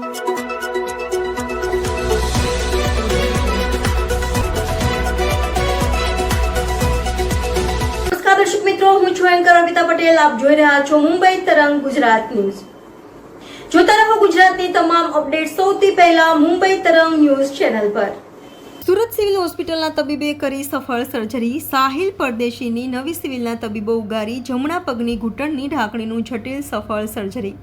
દર્શક મિત્રો, હું છું એન્કર અમિતા પટેલ. આપ જોઈ રહ્યા છો મુંબઈ તરંગ ગુજરાત ન્યૂઝ. જોતા રહો ગુજરાતની તમામ અપડેટ સૌથી પહેલા મુંબઈ તરંગ ન્યૂઝ ચેનલ પર. સુરત સિવિલ હોસ્પિટલના તબીબે કરી સફળ સર્જરી. સાહિલ પરદેશીની નવી સિવિલના તબીબો ઉગારી જમણા પગની ઘૂંટણની ઢાંકણીનું જટિલ સફળ સર્જરી.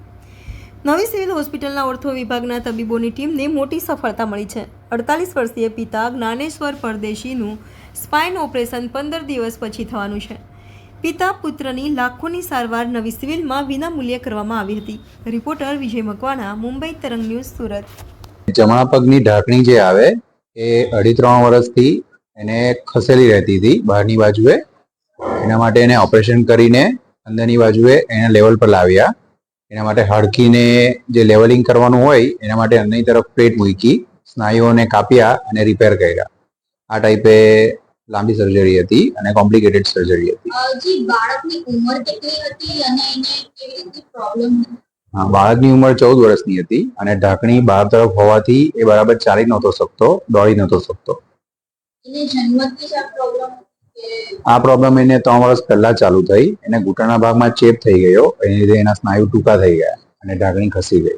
નવી સિવિલ હોસ્પિટલના ઓર્થો વિભાગના તબીબોની ટીમને મોટી સફળતા મળી છે. અડતાલીસ વર્ષીય પિતા જ્ઞાનેશ્વર પરદેશીનું સ્પાઇન ઓપરેશન પંદર દિવસ પછી થવાનું છે. પિતા પુત્રની લાખોની સારવાર નવી સિવિલમાં વિનામૂલ્યે કરવામાં આવી હતી. રિપોર્ટર વિજય મકવાણા, મુંબઈ તરંગ ન્યૂઝ, સુરત. જમણા પગની ઢાંકણી જે આવે, એ અઢી ત્રણ વર્ષથી એને ખસેલી રહેતી હતી બહારની બાજુએ. એના માટે એને ઓપરેશન કરીને અંદરની બાજુએ એને લેવલ પર લાવ્યા. એના માટે હાડકીને જે લેવલિંગ કરવાનું હોય એના માટે અન્ય તરફ પ્લેટ મૂકી સ્નાયુઓને કાપ્યા અને રિપેર કર્યા. આ ટાઈપે લાંબી સર્જરી હતી અને કોમ્પ્લિકેટેડ સર્જરી હતી. બાળકની ઉંમર ચૌદ વર્ષની હતી અને ઢાંકણી બહાર તરફ હોવાથી એ બરાબર ચાલી નહોતો શકતો દોડી નહોતો શકતો. આ પ્રોબ્લેમ એને ત્રણ વર્ષ પહેલા ચાલુ થઈ. એને ઘૂંટણના ભાગમાં ચેપ થઈ ગયો. એની લીધે એના સ્નાયુ ટૂંકા થઈ ગયા અને ઢાંકણી ખસી ગઈ.